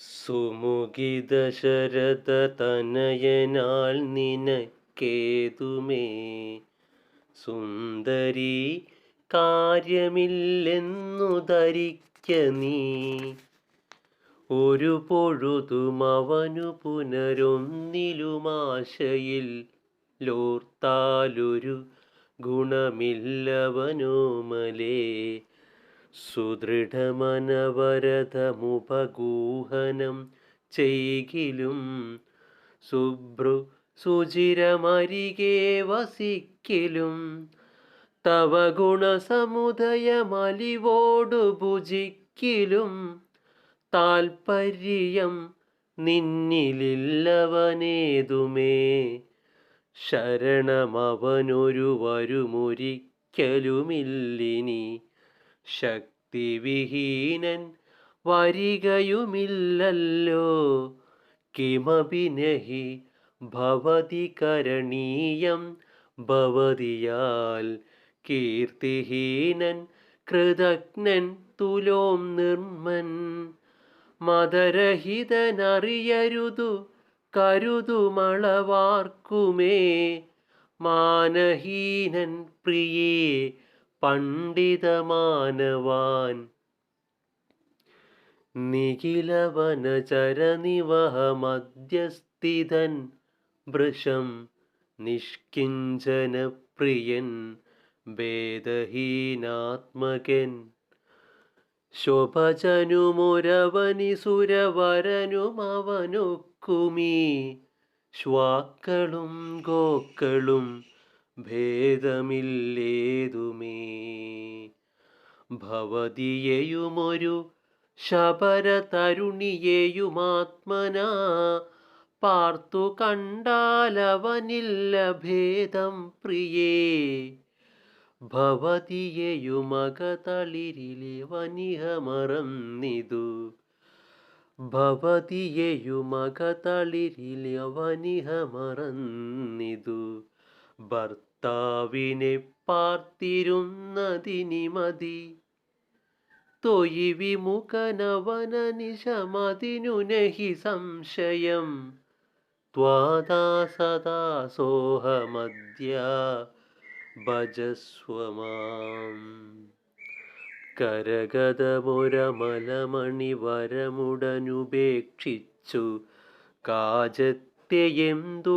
സുമുഖി ശരത തനയനാൽ നിനക്കേതുമേ? സുന്ദരി കാര്യമില്ലെന്നു ധരിക്ക നീ. ഒരു പൊഴുതും അവനു പുനരൊന്നിലുമാശയിൽ ലോർത്താലൊരു ഗുണമില്ലവനോമലേ. സുദൃഢമനവരതമുപഗൂഹനം ചെയ്കിലും സുഭ്രു സുചിരമരികെ വസിക്കലും തവ ഗുണസമുദയമലിവോടു ഭുജിക്കിലും താൽപര്യം നിന്നിലില്ലവനേതുമേ ശരണമവനൊരു വരുമൊരിക്കലുമില്ലിനി ശക്തിവിഹീനൻ വരികയുമില്ലല്ലോ. കിമഭിനഹി ഭവതി കരണീയം ഭവതിയാൽ കീർത്തിഹീനൻ കൃതജ്ഞൻ തുലോം നിർമ്മൻ. മതരഹിതനറിയരുതു കരുതുമളവാർക്കുമേ. മാനഹീനൻ പ്രിയേ പണ്ഡിതമാനവാൻ. നിഖിലവനചരനിവഹമധ്യസ്ഥിതൻ വൃഷം നിഷ്കിഞ്ചനപ്രിയൻ ഭേദഹീനാത്മകൻ ശോഭജനുമൊരവനി സുരവരനുമവനൊക്കുമീ ശ്വാക്കളും ഗോക്കളും ഭേദമില്ലേതുമേ? ഭവതിയെയുമൊരു ശബരതരുണിയെയുമാത്മന പാർത്തു കണ്ടാലവനില്ല ഭേദം പ്രിയേ. ഭവതിയെയുമകതളിരിലെ വനിഹമറന്നിതു ഭവതിയെയുമകതളിരിലെ വനിഹമറന്നിതു ഭർത്താവിനെ പാർത്തിരുന്നതിനി മതി. തൊയി വിമുഖനവനനിശമതിനു നഹി സംശയം. ത്വാദാ സദാ സോഹമദ്യ ഭജസ്വമാം കരഗതമൊരമലമണിവരമുടനുപേക്ഷിച്ചു കാജത്യയെന്തു